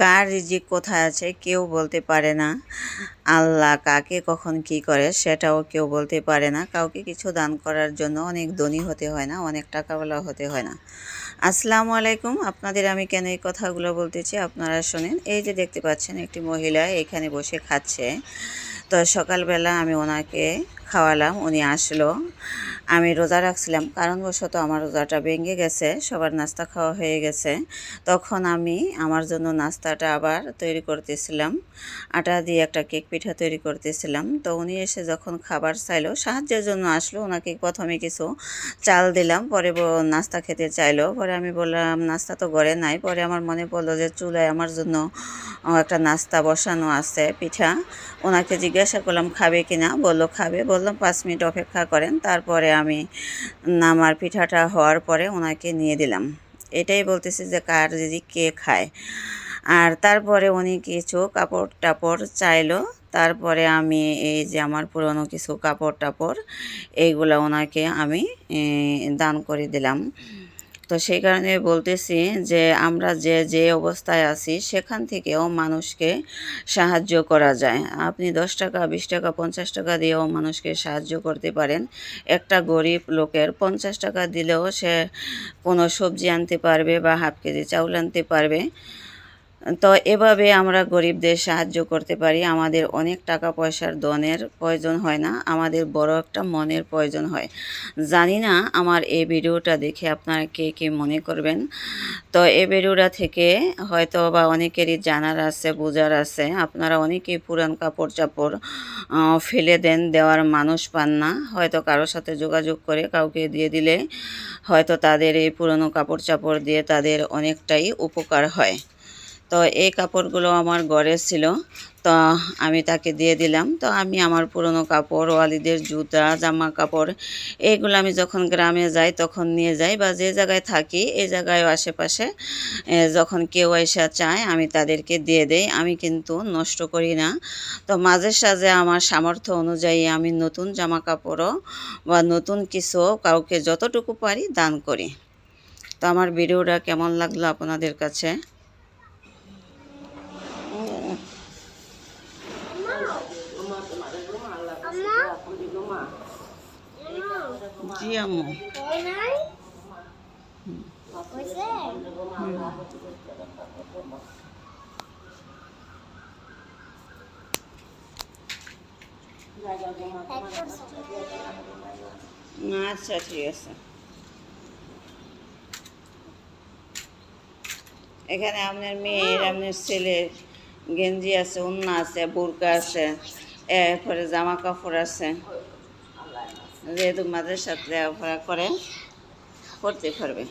কার রিজিক কোথায় আছে কেউ বলতে পারে না। আল্লাহ কাকে কখন কি করে সেটাও কেউ বলতে পারে না। কাউকে কিছু দান করার জন্য অনেক ধনী হতে হয় না, অনেক টাকাওয়ালা হতে হয় না। আসসালামু আলাইকুম, আপনাদের আমি কেন এই কথাগুলো বলতেছি আপনারা শোনেন। এই যে দেখতে পাচ্ছেন একটি মহিলা এখানে বসে খাচ্ছে। তো সকালবেলা আমি ওনাকে খাওয়ালাম, উনি আসলো। আমি রোজা রাখছিলাম, কারণবশত আমার রোজাটা ভেঙে গেছে, সবার নাস্তা খাওয়া হয়ে গেছে। তখন আমি আমার জন্য নাস্তাটা আবার তৈরি করতেছিলাম, আটা দিয়ে একটা কেক পিঠা তৈরি করতেছিলাম। তো উনি এসে যখন খাবার চাইলো, সাহায্যের জন্য আসলো ওনাকে প্রথমে কিছু চাল দিলাম, পরে নাস্তা খেতে চাইলো। পরে আমি বললাম, নাস্তা তো ঘরে নাই। পরে আমার মনে পড়ল যে, চুলায় আমার জন্য একটা নাস্তা বসানো আছে, পিঠা। ওনাকে জিজ্ঞাসা করলাম, খাবে কি না? বলল, খাবে। বললাম, পাঁচ মিনিট অপেক্ষা করেন। তারপরে আমি আমার পিঠাটা হওয়ার পরে ওনাকে নিয়ে দিলাম। এটাই বলতেছি যে, কার যদি কে খায়। আর তারপরে উনি কিছু কাপড় টাপড় চাইলো। তারপরে আমি এই যে, আমার পুরনো কিছু কাপড় টাপড় এইগুলো ওনাকে আমি দান করে দিলাম। তো সেই কারণে বলতেছি যে আমরা যে যে অবস্থায় আছি, সেখান থেকেও মানুষকে সাহায্য করা যায়। আপনি দশ টাকা, বিশ টাকা, পঞ্চাশ টাকা দিয়েও মানুষকে সাহায্য করতে পারেন। একটা গরিব লোকের পঞ্চাশ টাকা দিলেও সে কোনো সবজি আনতে পারবে বা হাফ কেজি চাউল আনতে পারবে। তো এভাবে আমরা গরিবদের সাহায্য করতে পারি। আমাদের অনেক টাকা পয়সার দনের প্রয়োজন হয় না, আমাদের বড় একটা মনের প্রয়োজন হয়। জানি না আমার এই ভিডিওটা দেখে আপনারা কে কে মনে করবেন। তো এই ভিডিওটা থেকে হয়তো বা অনেকেরই জানার আছে, বোঝার আছে। আপনারা অনেকেই পুরান কাপড় চাপড় ফেলে দেন, দেওয়ার মানুষ পান না। হয়তো কারোর সাথে যোগাযোগ করে কাউকে দিয়ে দিলে হয়তো তাদের এই পুরনো কাপড় চাপড় দিয়ে তাদের অনেকটাই উপকার হয়। তো এই কাপড়গুলো আমার ঘরে ছিল। তো আমি তাকে দিয়ে দিলাম। তো আমি আমার পুরনো কাপড়, ওয়ালিদের জুতা, জামা কাপড় এইগুলো আমি যখন গ্রামে যাই তখন নিয়ে যাই বা যে জায়গায় থাকি, এই জায়গায় আশেপাশে যখন কেউ এসে চায় আমি তাদেরকে দিয়ে দেই। আমি কিন্তু নষ্ট করি না। তো মাঝে সাঝে আমার সামর্থ্য অনুযায়ী আমি নতুন জামা কাপড়ও বা নতুন কিছু কাউকে যতটুকু পারি দান করি। তো আমার ভিডিওটা কেমন লাগল আপনাদের কাছে? জি আম্মু আচ্ছা ঠিক আছে। এখানে আপনার মেয়ের আপনার ছেলের গেঞ্জি আছে উন্না আছে বোরকা আছে এরপরে জামা কাপড় আছে। যেহেতু মাদ্রাসাতে লেখাপড়া করে করতে পারবে।